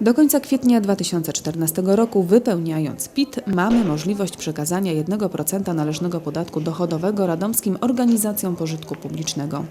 Do końca kwietnia 2014 roku, wypełniając PIT, mamy możliwość przekazania 1% należnego podatku dochodowego radomskim organizacjom pożytku publicznego.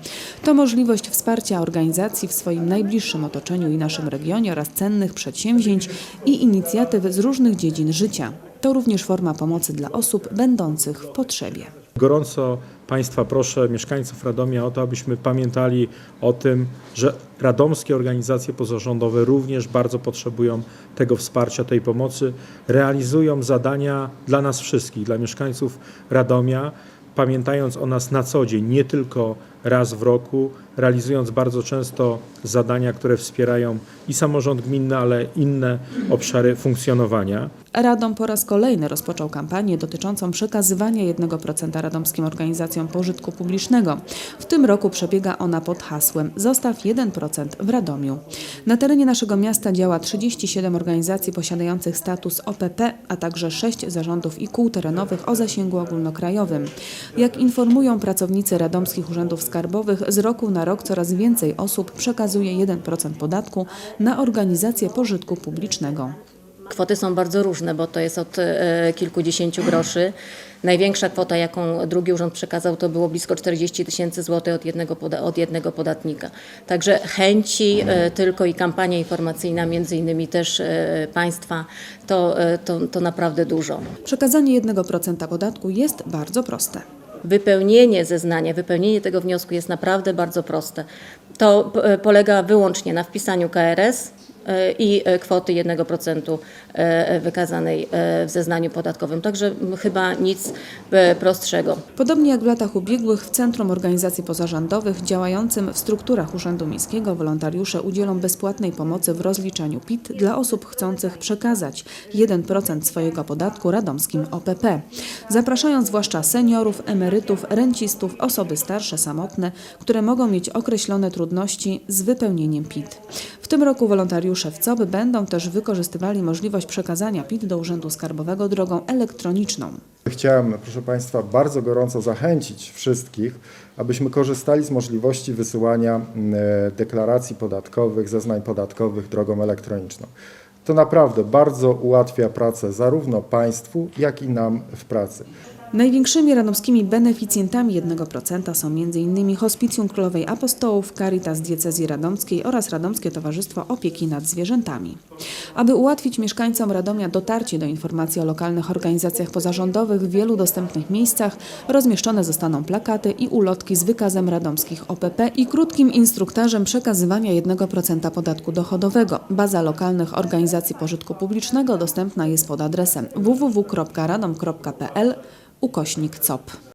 To możliwość wsparcia organizacji w swoim najbliższym otoczeniu i naszym regionie oraz cennych przedsięwzięć i inicjatyw z różnych dziedzin życia. To również forma pomocy dla osób będących w potrzebie. Gorąco Państwa proszę, mieszkańców Radomia, o to, abyśmy pamiętali o tym, że radomskie organizacje pozarządowe również bardzo potrzebują tego wsparcia, tej pomocy. Realizują zadania dla nas wszystkich, dla mieszkańców Radomia, pamiętając o nas na co dzień, nie tylko raz w roku, realizując bardzo często zadania, które wspierają i samorząd gminny, ale inne obszary funkcjonowania. Radom po raz kolejny rozpoczął kampanię dotyczącą przekazywania 1% radomskim organizacjom pożytku publicznego. W tym roku przebiega ona pod hasłem Zostaw 1% w Radomiu. Na terenie naszego miasta działa 37 organizacji posiadających status OPP, a także 6 zarządów i kół terenowych o zasięgu ogólnokrajowym. Jak informują pracownicy radomskich urzędów skarbowych, z roku na rok coraz więcej osób przekazuje 1% podatku na organizacje pożytku publicznego. Kwoty są bardzo różne, bo to jest od e, kilkudziesięciu groszy. Największa kwota, jaką drugi urząd przekazał, to było blisko 40 tysięcy złotych od jednego, od jednego podatnika. Także chęci e, tylko i kampania informacyjna, między innymi też e, państwa, to, to, to naprawdę dużo. Przekazanie 1% podatku jest bardzo proste. Wypełnienie zeznania, wypełnienie tego wniosku jest naprawdę bardzo proste. To e, polega wyłącznie na wpisaniu KRS i e, kwoty 1% e, wykazanej e, w zeznaniu podatkowym. Także chyba nic prostszego. Podobnie jak w latach ubiegłych w Centrum Organizacji Pozarządowych działającym w strukturach Urzędu Miejskiego wolontariusze udzielą bezpłatnej pomocy w rozliczaniu PIT dla osób chcących przekazać 1% swojego podatku radomskim OPP. Zapraszają zwłaszcza seniorów, emerytów, rencistów, osoby starsze, samotne, które mogą mieć określone trudności z wypełnieniem PIT. Tym roku wolontariusze w COB będą też wykorzystywali możliwość przekazania PIT do Urzędu Skarbowego drogą elektroniczną. Chciałem, proszę Państwa, bardzo gorąco zachęcić wszystkich, abyśmy korzystali z możliwości wysyłania e, deklaracji podatkowych, zeznań podatkowych drogą elektroniczną. To naprawdę bardzo ułatwia pracę zarówno Państwu, jak i nam w pracy. Największymi radomskimi beneficjentami 1% są m.in. Hospicjum Królowej Apostołów, Caritas Diecezji Radomskiej oraz Radomskie Towarzystwo Opieki nad Zwierzętami. Aby ułatwić mieszkańcom Radomia dotarcie do informacji o lokalnych organizacjach pozarządowych w wielu dostępnych miejscach, rozmieszczone zostaną plakaty i ulotki z wykazem radomskich OPP i krótkim instruktarzem przekazywania 1% podatku dochodowego. Baza lokalnych organizacji pożytku publicznego dostępna jest pod adresem www.radom.pl ukośnik COP.